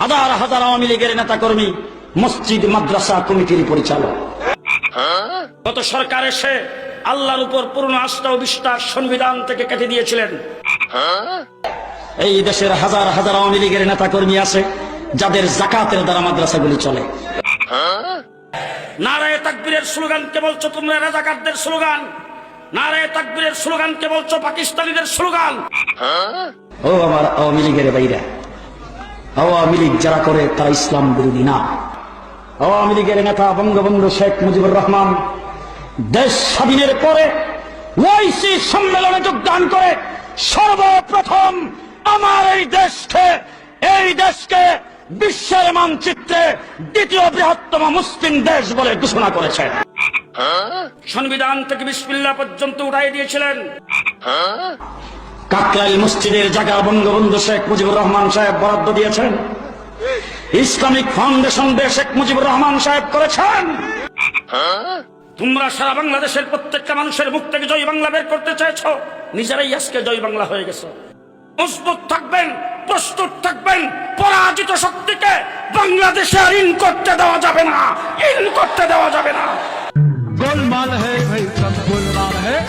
হাজার হাজার আওয়ামী লীগের নেতা কর্মী মসজিদ, মাদ্রাসা কমিটির পরিচালক। গত সরকার এসে আল্লাহর উপর পূর্ণ আস্থা ও বিশ্বাস সংবিধান থেকে কেটে দিয়েছিলেন। এই দেশের হাজার হাজার আওয়ামী লীগের নেতা কর্মী আছে, যাদের জাকাতের দ্বারা মাদ্রাসাগুলি চলে। নারায় তাকবীরের স্লোগান কে বলছো রাজাকারদের স্লোগান। নারায় তাকবীরের স্লোগান কে বলছো পাকিস্তানিদের স্লোগান। ও আমার আওয়ামী লীগের বাইরা। আওয়ামী লীগ যারা করে তারা ইসলাম বিরোধী না। আওয়ামী লীগের নেতা বঙ্গবন্ধু শেখ মুজিবুর রহমান দেশ স্বাধীনের পরে ওয়াইসি সম্মেলনে যোগদান করে সর্বপ্রথম আমার এই দেশকে এই দেশকে বিশ্বের মানচিত্রে দ্বিতীয় বৃহত্তম মুসলিম দেশ বলে ঘোষণা করেছেন সংবিধান থেকে বিসমিল্লা পর্যন্ত উঠাই দিয়েছিলেন। কাকরাইল মসজিদের জায়গা বঙ্গবন্ধু শেখ মুজিবুর রহমান সাহেব বরাদ্দ দিয়েছেন। ইসলামিক ফাউন্ডেশন দিয়ে শেখ মুজিবুর রহমান সাহেব করেছেন। তোমরা সারা বাংলাদেশের প্রত্যেকটা মানুষের মুখ থেকে জয় বাংলা বের করতে চাইছ নিজেরাই আজকে জয় বাংলা হয়ে গেছে। মজবুত থাকবেন, প্রস্তুত থাকবেন, পরাজিত শক্তিকে বাংলাদেশে আর ইন করতে দেওয়া যাবে না, ইন করতে দেওয়া যাবে না। গোলমাল হ্যাঁ গোলমাল হ্যাঁ